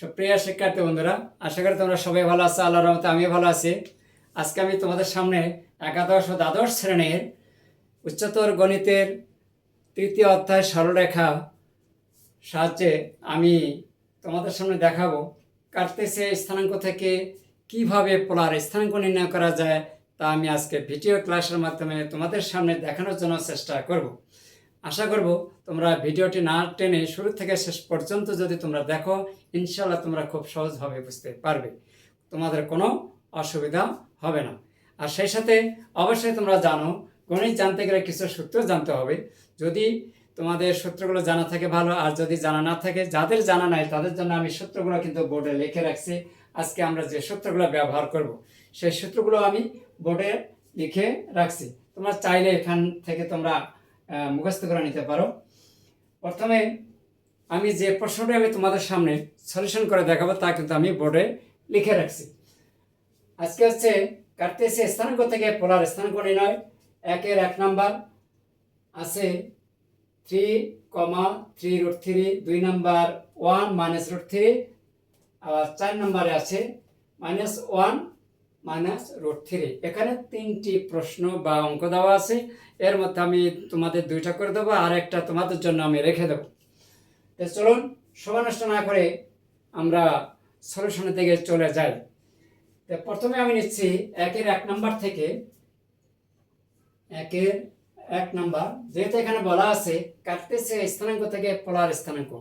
সুপ্রিয় শিক্ষার্থী বন্ধুরা, আশা করি তোমরা সবাই ভালো আছো, আল্লাহর রহমতে আমিও ভালো আছি। আজকে আমি তোমাদের সামনে একাদশ ও দ্বাদশ শ্রেণির উচ্চতর গণিতের তৃতীয় অধ্যায় সরলরেখা সাহায্যে আমি তোমাদের সামনে দেখাবো কার্তেসে স্থানাঙ্ক থেকে কীভাবে পোলার স্থানাঙ্ক নির্ণয় করা যায় তা আমি আজকে ভিডিও ক্লাসের মাধ্যমে তোমাদের সামনে দেখানোর জন্য চেষ্টা করব। আশা করব তোমরা ভিডিওটি না টেনে শুরু থেকে শেষ পর্যন্ত যদি তোমরা দেখো ইনশাল্লাহ তোমরা খুব সহজভাবে বুঝতে পারবে। তোমাদের কোনো অসুবিধা হবে না। আর সেই সাথে অবশ্যই তোমরা জানো, গণিত জানতে গেলে কিছু সূত্র জানতে হবে। যদি তোমাদের সূত্রগুলো জানা থাকে ভালো, আর যদি জানা না থাকে, যাদের জানা নাই, তাদের জন্য আমি সূত্রগুলো কিন্তু বোর্ডে লিখে রাখছি। আজকে আমরা যে সূত্রগুলো ব্যবহার করব, সেই সূত্রগুলো আমি বোর্ডে লিখে রাখছি। তোমরা চাইলে এখান থেকে তোমরা মুখস্থ করে নিতে পারো। প্রথমে আমি যে প্রশ্নটা আমি তোমাদের সামনে সলিউশন করে দেখাবো তা কিন্তু আমি বোর্ডে লিখে রাখছি। আজকে হচ্ছে কার্তেসে স্থানাঙ্ক থেকে পোলার স্থানাঙ্ক নির্ণয়। একের এক নাম্বার আছে three comma three root three দুই number one minus root three আবার চার নাম্বারে আছে minus one minus root three. এখানে তিনটি প্রশ্ন বা অঙ্ক দেওয়া আছে। এর মধ্যে আমি তোমাদের দুইটা করে দেবো, আর একটা তোমাদের জন্য আমি রেখে দেবো। তো চলুন সময় নষ্ট না করে আমরা সলিউশনের দিকে চলে যাই। তো প্রথমে আমি নিচ্ছি একের এক নাম্বার থেকে, একের এক নাম্বার। যেহেতু এখানে বলা আছে, কাটতেছে স্থানাঙ্ক থেকে পোলার স্থানাঙ্ক।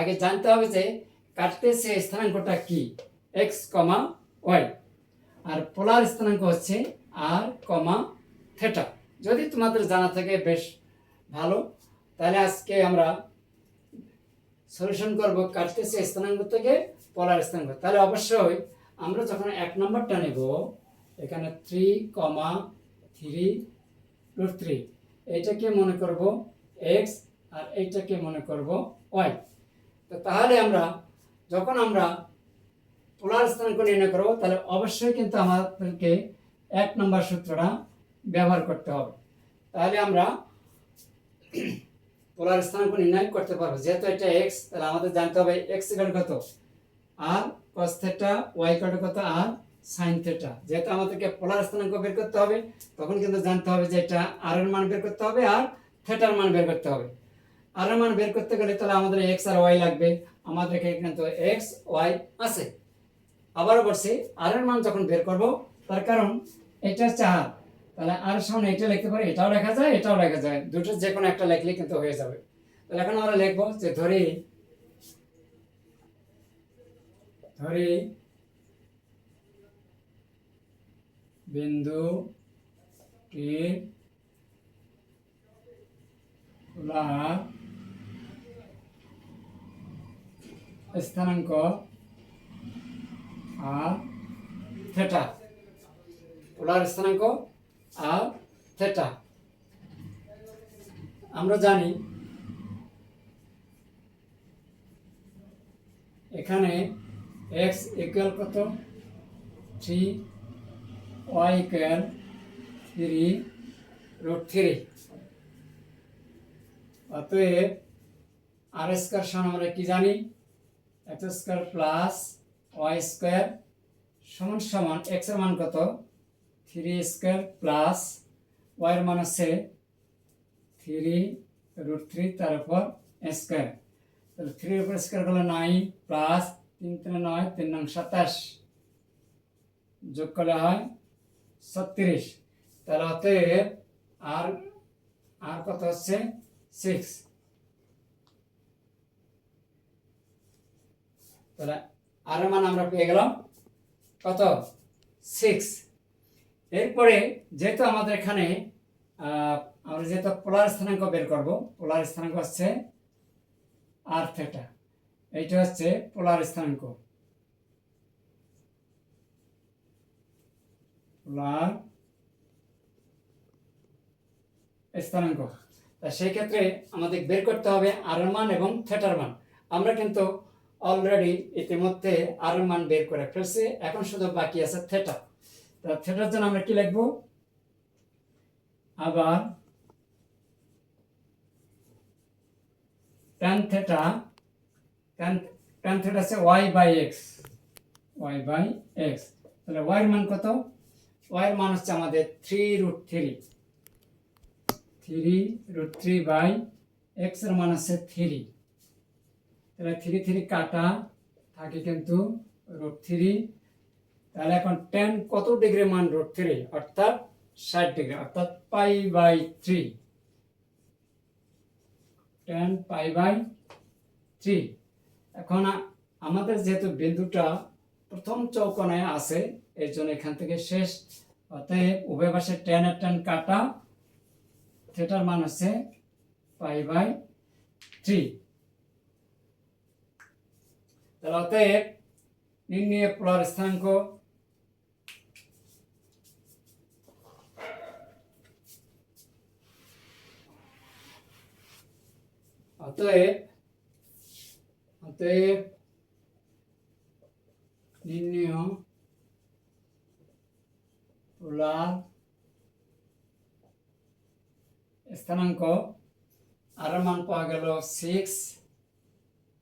আগে জানতে হবে যে কাটতেছে স্থানাঙ্কটা কি? এক্স কমা ওয়াই আর পোলার স্থানাঙ্ক হচ্ছে আর কমা থেটা। যদি তোমাদের জানা থাকে, বেশ ভালো। তাহলে আজকে আমরা সলিউশন করব কাটতেছে স্থানাঙ্ক থেকে পোলার স্থানাঙ্ক। তাহলে অবশ্যই আমরা যখন এক নম্বরটা নেব, এখানে three comma three root three এইটাকে মনে করব এক্স আর এইটাকে মনে করব ওয়াই তো তাহলে আমরা, যখন আমরা পোলার স্থানাঙ্ক নির্ণয় করব তাহলে অবশ্যই কিন্তু আমাদেরকে এক নম্বর সূত্রটা ব্যবহার করতে হবে। তাহলে আমরা পোলার স্থানাঙ্ক নির্ণয় করতে পারব। যেহেতু এটা এক্স তাহলে আমাদের জানতে হবে এক্স ইকাল কত? R cos theta y equal কত? আর সাইন থেটা যেহেতু আমাদেরকে পোলার স্থানাঙ্ক বের করতে হবে, তখন কিন্তু জানতে হবে যে এটা আর এর মান বের করতে হবে আর থেটার মান বের করতে হবে। আর এর মান বের করতে গেলে তাহলে আমাদের এক্স আর ওয়াই লাগবে। আমাদের এখানে কিন্তু এক্স ওয়াই আছে। আবারও বলছি আর এর মান যখন বের করব, তার কারণ এটা আর তাহলে আর সামনে এটা লিখতে পারি, এটাও লেখা যায়, এটাও লেখা যায়, দুটো যে কোনো একটা লিখলে কিন্তু হয়ে যাবে। তাহলে এখন আমরা লিখব যে ধরি ধরি বিন্দু টি স্থানাঙ্ক আর থেটা। পোলার স্থানাঙ্ক আর থেটা। আমরা জানি এখানে এক্স ইকুয়াল কত? Three y equal three root three অতএব আর স্কোয়ার সমান আমরা কি জানি? X square plus y square সমান সমান এক্সের মান কত? থ্রি স্কোয়ার প্লাস ওয়াইয়ের মান হচ্ছে থ্রি রুট থ্রি তার উপর স্কোয়ার। তাহলে থ্রির উপর স্কোয়ার করলে নয় প্লাস তিন তিন নয়, তিন নং সাতাশ। যোগ করলে হয় ছত্রিশ। তাহলে অতএব আর আর কত হচ্ছে? সিক্স তাহলে আর মান আমরা পেয়ে গেলাম কত? সিক্স এরপরে যেহেতু আমাদের এখানে আমরা যেহেতু পোলার স্থানাঙ্ক বের করব পোলার স্থানাঙ্ক হচ্ছে আর থেটা এইটা হচ্ছে পোলার স্থানাঙ্ক। পোলার স্থানাঙ্ক। তা সেই ক্ষেত্রে আমাদের বের করতে হবে আর মান এবং থেটার মান। আমরা কিন্তু অলরেডি ইতিমধ্যে আর মান বের করে ফেলছে। এখন শুধু বাকি আছে থেটা তা থেটার জন্য আমরা কি লিখব? আবার theta, tan ট্যান থিটা আছে y by x y by x তাহলে ওয়াই এর মান কত? ওয়াই এর মান হচ্ছে আমাদের three root three three root three by এক্সের মান আছে থ্রি তাহলে থ্রি থ্রি কাটা, থাকে কিন্তু রোড থ্রি তাহলে এখন টেন কত ডিগ্রি মান রোড থ্রি অর্থাৎ ষাট ডিগ্রি অর্থাৎ pi by three tan pi by three এখন আমাদের যেহেতু বিন্দুটা প্রথম চৌকোনায় আছে এই জন্য এখান থেকে শেষ। অতএব উভয় পাশে টেন আর টেন কাটা থিটার মান হচ্ছে পাই বাই থ্রি তাহলে অতএব নির্ণয় পোলার স্থানাঙ্ক অতএব অতএব নির্ণয় পোলার স্থানাঙ্ক আর মান পাওয়া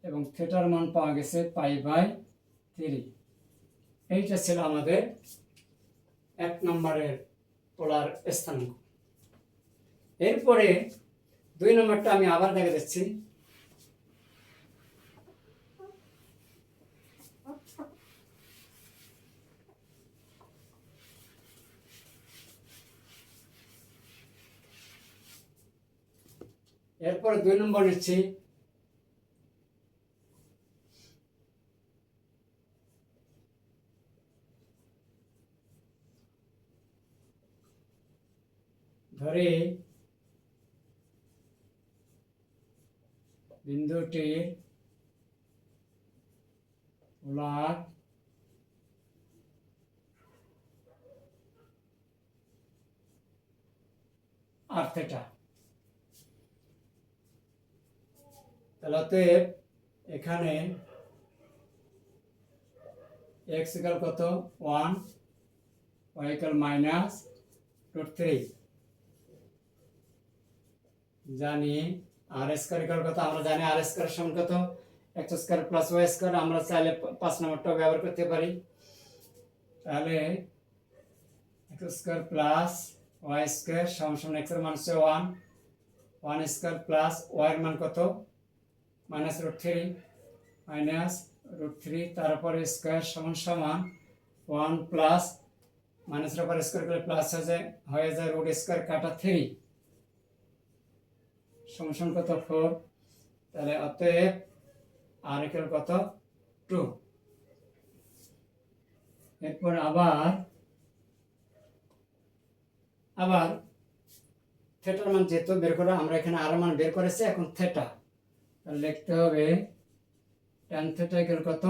এবং থিটার মান পাওয়া গেছে পাই বাই থ্রি। এইটা ছিল আমাদের এক নম্বরের পোলার স্থানাঙ্ক। এরপরে দুই নম্বরটা আমি আবার দেখে দিচ্ছি এরপরে দুই নম্বর নিচ্ছি ধরে বিন্দুটির পোলার আর থেটা তাহলে অতএব এখানে এক্স কত? One y minus root three জানি আর স্কোয়ার ইকাল কত? আমরা জানি আর স্কোয়ার সমান কত? X square plus y square আমরা চাইলে পাঁচ নম্বরটাও ব্যবহার করতে পারি। তাহলে x square plus y square সমান সমান এক্সের মান হচ্ছে one one square plus y এর মান কত? Minus root three minus root three তারপরে স্কোয়ার সমান সমান ওয়ান প্লাস মাইনাসের উপর স্কোয়ার করলে প্লাস হয়ে যায় হয়ে যায় রুট স্কোয়ার কাটা থ্রি সমান কত ফোর তাহলে অতএব আর একের কত? টু। এরপর আবার আবার থেটার মান যেহেতু বের করা, আমরা এখানে আর মান বের করেছি, এখন থেটা। তাহলে লিখতে হবে ট্যান থেটা ইকুয়াল কত?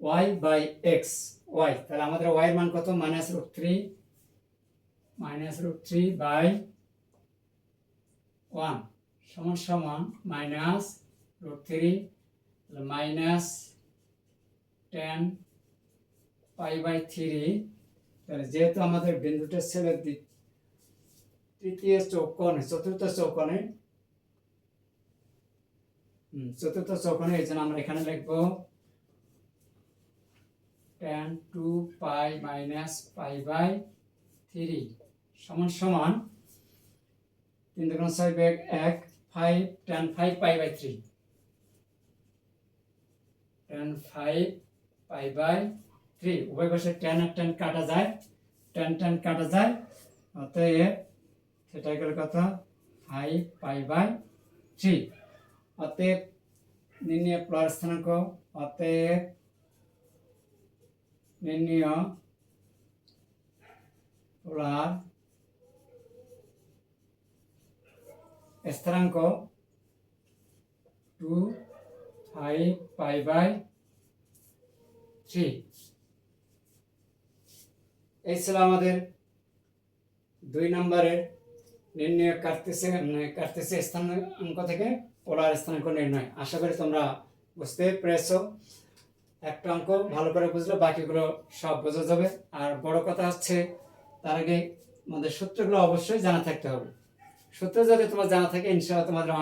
ওয়াই বাই এক্স ওয়াই তাহলে আমাদের ওয়াই মান কত? Minus root three minus root three by one সমান সমান minus root three minus tan pi by three. তাহলে যেহেতু আমাদের বিন্দুটা ছিল তৃতীয় চৌকোণে চতুর্থ হুম, চতুর্থ চৌকোণে এই জন্য আমরা এখানে লিখব tan two pi minus pi by three সমান সমান তিন দুগুণ ছয় ব্যাগ, এক five tan five pi by three tan five pi by three উভয় পাশে টেন আর টেন কাটা যায়। টেন টেন কাটা যায়। অতএব সেটা গেল কত? ফাইভ পাই বাই থ্রি অতএব নির্ণয় প্লাস স্থানাঙ্ক। অতএব নির্ণয় পোলার স্থানাঙ্ক two five pi by three এই ছিল আমাদের দুই নম্বরের নির্ণয় কাটতেছে কাটতেছে স্থানাঙ্ক থেকে, পোলার স্থানাঙ্ক নির্ণয়। আশা করি তোমরা বুঝতে পেরেছ। একটা অঙ্ক ভালো করে বুঝলে বাকিগুলো সব বোঝা যাবে। আর বড় কথা হচ্ছে, তার আগে আমাদের সূত্রগুলো অবশ্যই জানা থাকতে হবে। সূত্র যদি তোমার জানা থাকে, ইনশাআল্লাহ তোমাদের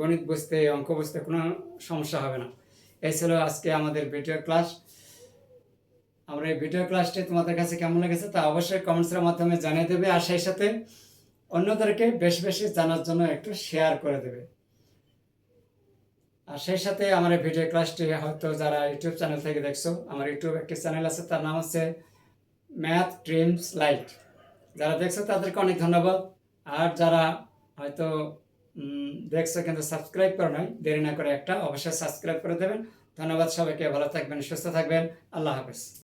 গণিত বুঝতে, অঙ্ক বুঝতে কোনো সমস্যা হবে না। এই ছিল আজকে আমাদের ভিডিও ক্লাস। আমরা এই ভিডিও ক্লাসটি তোমাদের কাছে কেমন লেগেছে তা অবশ্যই কমেন্টসের মাধ্যমে জানিয়ে দেবে। আর সেই সাথে অন্যদেরকে বেশ বেশি জানার জন্য একটু শেয়ার করে দেবে। আর সেই সাথে আমার এই ভিডিও ক্লাসটি হয়তো যারা ইউটিউব চ্যানেল থেকে দেখছ, আমার ইউটিউব একটি চ্যানেল আছে, তার নাম হচ্ছে ম্যাথ ড্রিমস লাইট যারা দেখছ তাদেরকে অনেক ধন্যবাদ। আর যারা হয়তো দেখছ কিন্তু সাবস্ক্রাইব করো নাই, দেরি না করে একটা অবশ্যই সাবস্ক্রাইব করে দেবেন। ধন্যবাদ সবাইকে, ভালো থাকবেন, সুস্থ থাকবেন। আল্লাহ হাফেজ।